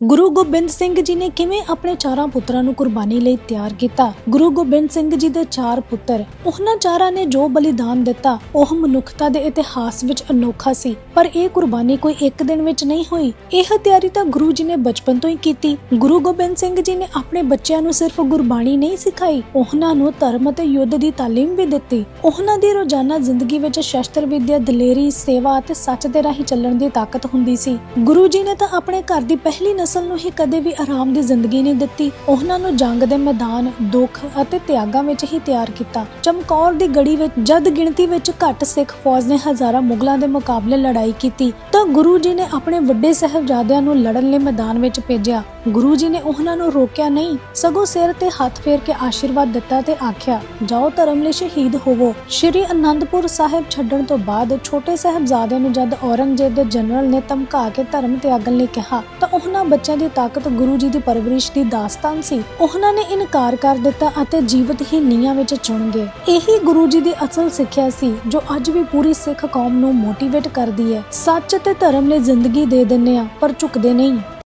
ਗੁਰੂ ਗੋਬਿੰਦ ਸਿੰਘ ਜੀ ਨੇ ਕਿਵੇਂ ਆਪਣੇ ਚਾਰਾਂ ਪੁੱਤਰਾਂ ਨੂੰ ਕੁਰਬਾਨੀ ਲਈ ਤਿਆਰ ਕੀਤਾ? ਗੁਰੂ ਗੋਬਿੰਦ ਸਿੰਘ ਜੀ ਦੇ ਚਾਰ ਪੁੱਤਰ, ਉਹਨਾਂ ਚਾਰਾਂ ਨੇ ਜੋ ਬਲੀਦਾਨ ਦਿੱਤਾ, ਉਹ ਮਨੁੱਖਤਾ ਦੇ ਇਤਿਹਾਸ ਵਿੱਚ ਅਨੋਖਾ ਸੀ। ਪਰ ਇਹ ਕੁਰਬਾਨੀ ਕੋਈ ਇੱਕ ਦਿਨ ਵਿੱਚ ਨਹੀਂ ਹੋਈ। ਇਹ ਤਿਆਰੀ ਤਾਂ ਗੁਰੂ ਜੀ ਨੇ ਬਚਪਨ ਤੋਂ ਹੀ ਕੀਤੀ। ਗੁਰੂ ਗੋਬਿੰਦ ਸਿੰਘ ਜੀ ਨੇ ਆਪਣੇ ਬੱਚਿਆਂ ਨੂੰ ਸਿਰਫ ਗੁਰਬਾਣੀ ਨਹੀਂ ਸਿਖਾਈ, ਉਹਨਾਂ ਨੂੰ ਧਰਮ ਅਤੇ ਯੁੱਧ ਦੀ ਤਾਲੀਮ ਵੀ ਦਿੱਤੀ। ਉਹਨਾਂ ਦੀ ਰੋਜ਼ਾਨਾ ਜ਼ਿੰਦਗੀ ਵਿੱਚ ਸ਼ਸਤਰ ਵਿਦਿਆ, ਦਲੇਰੀ, ਸੇਵਾ ਅਤੇ ਸੱਚ ਦੇ ਰਾਹੀਂ ਚੱਲਣ ਦੀ ਤਾਕਤ ਹੁੰਦੀ ਸੀ। ਗੁਰੂ ਜੀ ਨੇ ਤਾਂ ਆਪਣੇ ਘਰ ਦੀ ਪਹਿਲੀ ਨਸਲ ਨੂੰ ਹੀ ਕਦੇ ਵੀ ਆਰਾਮ ਦੀ ਜ਼ਿੰਦਗੀ ਨਹੀਂ ਦਿੱਤੀ। ਉਹਨਾਂ ਨੂੰ ਜੰਗ ਦੇ ਮੈਦਾਨ, ਦੁੱਖ ਅਤੇ ਤਿਆਗਾਂ ਵਿੱਚ ਹੀ ਤਿਆਰ ਕੀਤਾ। ਚਮਕੌਰ ਦੀ ਗੜੀ ਵਿੱਚ ਜਦ ਗਿਣਤੀ ਵਿੱਚ ਘੱਟ ਸਿੱਖ ਫੌਜ ਨੇ ਹਜ਼ਾਰਾਂ ਮੁਗਲਾਂ ਦੇ ਮੁਕਾਬਲੇ ਲੜਾਈ ਕੀਤੀ, ਤਾਂ ਗੁਰੂ ਜੀ ਨੇ ਆਪਣੇ ਵੱਡੇ ਸਹਿਬਜ਼ਾਦਿਆਂ ਨੂੰ ਲੜਨ ਲਈ ਮੈਦਾਨ ਵਿੱਚ ਭੇਜਿਆ। ਗੁਰੂ ਜੀ ਨੇ ਉਹਨਾਂ ਨੂੰ ਰੋਕਿਆ ਨਹੀਂ, ਸਗੋਂ ਸਿਰ ਤੇ ਹੱਥ ਫੇਰ ਕੇ ਆਸ਼ੀਰਵਾਦ ਦਿੱਤਾ ਤੇ ਆਖਿਆ, ਜਾਓ ਧਰਮ ਲਈ ਸ਼ਹੀਦ ਹੋਵੋ। ਸ਼੍ਰੀ ਅਨੰਦਪੁਰ ਸਾਹਿਬ ਛੱਡਣ ਤੋਂ ਬਾਅਦ ਛੋਟੇ ਸਾਹਿਬਜ਼ਾਦਿਆਂ ਨੂੰ ਜਦ ਔਰੰਗਜ਼ੇਬ ਦੇ ਜਨਰਲ ਨੇ ਧਮਕਾ ਕੇ ਧਰਮ ਤਿਆਗਣ ਲਈ ਕਿਹਾ, ਤਾਂ ਉਹਨਾਂ ਬੱਚਿਆਂ ਦੀ ਤਾਕਤ ਗੁਰੂ ਜੀ ਦੀ ਪਰਵਰਿਸ਼ ਦੀ ਦਾਸਤਾਨ ਸੀ, ਉਹਨਾਂ ਨੇ ਇਨਕਾਰ ਕਰ ਦਿੱਤਾ ਅਤੇ ਜੀਵਤ ਹੀ ਨੀਹਾਂ ਵਿੱਚ ਚੁਣ ਗਏ। ਇਹੀ ਗੁਰੂ ਜੀ ਦੀ ਅਸਲ ਸਿੱਖਿਆ ਸੀ, ਜੋ ਅੱਜ ਵੀ ਪੂਰੀ ਸਿੱਖ ਕੌਮ ਨੂੰ ਮੋਟੀਵੇਟ ਕਰਦੀ ਹੈ। ਸੱਚ ਤੇ ਧਰਮ ਨੇ ਜ਼ਿੰਦਗੀ ਦੇ ਦਿੰਨੇ ਆ ਪਰ ਝੁਕਦੇ ਨਹੀਂ।